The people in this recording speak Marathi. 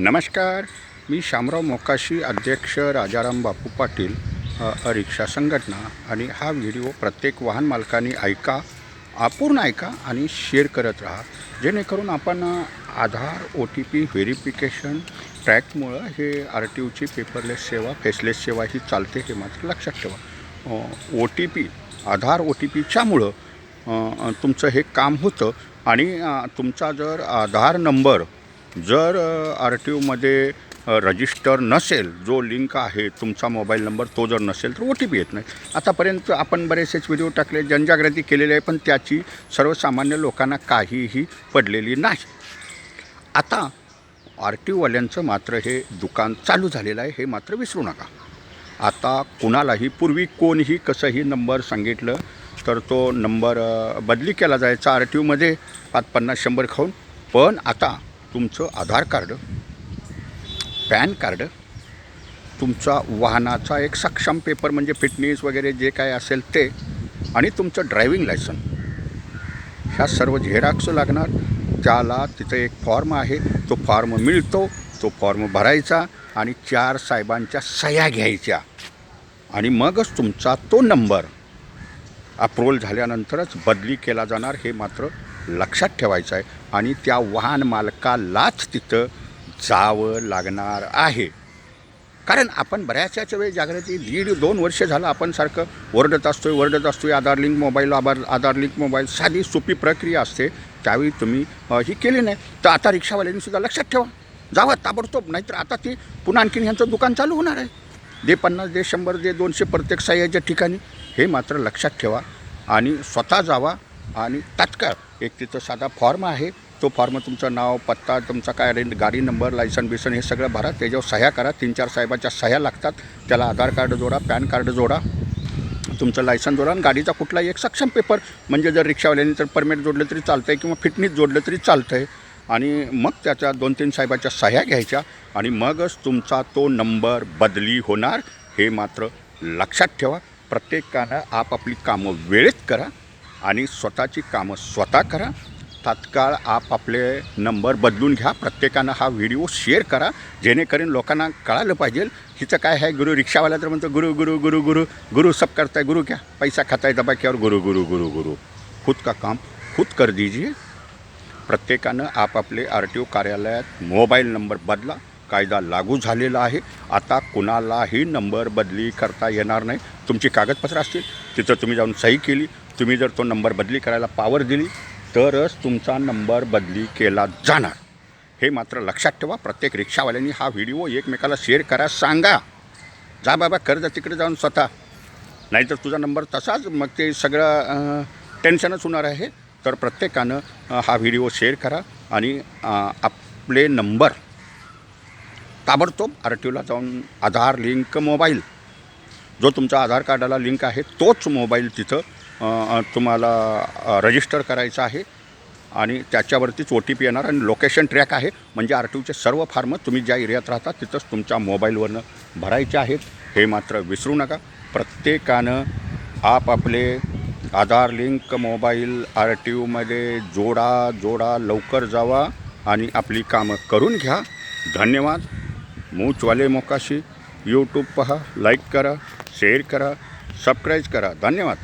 नमस्कार. मी शामराव मोकाशी अध्यक्ष राजाराम बापू पाटील रिक्षा संघटना. आणि हा व्हिडिओ प्रत्येक वाहन मालकांनी ऐका अपूर्ण ऐका आणि शेअर करत राहा. जेणेकरून आपण Aadhaar O T P verification ट्रॅकमुळं हे आर टी ओची पेपरलेस सेवा फेसलेस सेवा ही चालते हे मात्र लक्षात ठेवा. O T P Aadhaar O T पीच्यामुळं तुमचं हे काम होतं. आणि तुमचा जर आधार नंबर जर आर टी ओमध्ये रजिस्टर नसेल जो लिंक आहे तुमचा मोबाईल नंबर तो जर नसेल तर ओ टी पी येत नाही. आतापर्यंत आपण बरेचसेच व्हिडिओ टाकले जनजागृती केलेली आहे पण त्याची सर्वसामान्य लोकांना काहीही पडलेली नाही. आता आर टी ओवाल्यांचं मात्र हे दुकान चालू झालेलं आहे हे मात्र विसरू नका. आता कुणालाही पूर्वी कोणीही कसंही नंबर सांगितलं तर तो नंबर बदली केला जायचा आर टी ओमध्ये पाच पन्नास शंभर खाऊन. पण आता तुमचं आधार कार्ड पॅन कार्ड तुमचा वाहनाचा एक सक्षम पेपर म्हणजे फिटनेस वगैरे जे काय असेल ते आणि तुमचं ड्रायव्हिंग लायसन. ह्या सर्व झेरॉक्स लागणार. त्याला तिथं एक फॉर्म आहे तो फॉर्म मिळतो तो फॉर्म भरायचा आणि चार साहेबांच्या सह्या घ्यायच्या. आणि मगच तुमचा तो नंबर अप्रूव्हल झाल्यानंतरच बदली केला जाणार हे मात्र लक्षात ठेवायचं आहे आणि त्या वाहन मालकालाच तिथं जावं लागणार आहे. कारण आपण बऱ्याचशाच वेळ जागृती दीड दोन वर्ष झालं आपण सारखं ओरडत असतोय ओरडत असतोय Aadhaar link mobile Aadhaar Aadhaar link mobile साधी सोपी प्रक्रिया असते त्यावेळी तुम्ही ही केली नाही. तर आता रिक्षावाल्यांनी सुद्धा लक्षात ठेवा. जावं ताबडतोब नाहीतर आता ते पुन्हा आणखीन ह्यांचं दुकान चालू होणार आहे. दे पन्नास दे शंभर दे दोनशे प्रत्येक सह्याच्या ठिकाणी. हे मात्र लक्षात ठेवा आणि स्वतः जावा. आणि तात्काळ एक तिथं साधा फॉर्म आहे. तो फॉर्म तुमचं नाव पत्ता तुमचा काय रेंट गाडी नंबर लायसन बिसन हे सगळं भरा. त्याच्यावर सह्या करा. तीन चार साहेबाच्या सह्या लागतात. त्याला आधार कार्ड जोडा पॅन कार्ड जोडा. तुमचं लायसन जोडा आणि गाडीचा कुठलाही एक सक्षम पेपर. म्हणजे जर रिक्षावाल्याने तर परमिट जोडलं तरी चालतं आहे किंवा फिटनेस जोडलं तरी चालतं आहे आणि मग त्याच्या दोन तीन साहेबाच्या सह्या घ्यायच्या आणि मगच तुमचा तो नंबर बदली होणार हे मात्र लक्षात ठेवा. प्रत्येकानं आपापली कामं वेळेत करा. आणि स्वतःची कामं स्वतः करा. तात्काळ आपापले नंबर बदलून घ्या. प्रत्येकानं हा व्हिडिओ शेअर करा. जेणेकरून लोकांना कळालं पाहिजे हिचं काय आहे? गुरु रिक्षावाला तर म्हणतो गुरु गुरु गुरु गुरु गुरु सब करताय गुरु क्या? पैसा खाताय दबा क्या गुरु गुरु गुरु गुरु. खुद का काम खुद कर दीजिए. प्रत्येकानं आपापले आर टी ओ कार्यालयात मोबाईल नंबर बदला. कायदा लागू झालेला आहे. आता कुणालाही नंबर बदली करता येणार नाही. तुमची कागदपत्रं असतील तिथं तुम्ही जाऊन सही केली. तुम्ही जर तो नंबर बदली करायला पावर दिली तरच तुमचा नंबर बदली केला जाणार. हे मात्र लक्षात ठेवा प्रत्येक रिक्षावाल्यांनी हा व्हिडिओ एकमेकाला शेअर करा सांगा. जा बाबा कर जा तिकडे जाऊन स्वतः. नाहीतर तुझा नंबर तसाच मग ते सगळं टेन्शनच होणार आहे. तर प्रत्येकानं हा व्हिडिओ शेअर करा आणि आपले नंबर ताबडतोब आर टी ओला जाऊन आधार लिंक मोबाईल जो तुमचा आधार कार्डाला लिंक आहे तोच मोबाईल तिथं तुम्हाला रजिस्टर करायचं आहे आणि त्याच्यावरतीच ओ टी पी येणार आणि लोकेशन ट्रॅक आहे. म्हणजे आर टी ओचे सर्व फार्म तुम्ही ज्या एरियात राहता तिथंच तुमच्या मोबाईलवरनं भरायचे आहेत. हे मात्र विसरू नका. प्रत्येकानं आपापले Aadhaar link mobile R T ओमध्ये जोडा जोडा लवकर जावा आणि आपली कामं करून घ्या. धन्यवाद. मूचवाले मोकाशी. यूट्यूब पहा लाईक करा शेअर करा सबस्क्राईब करा. धन्यवाद.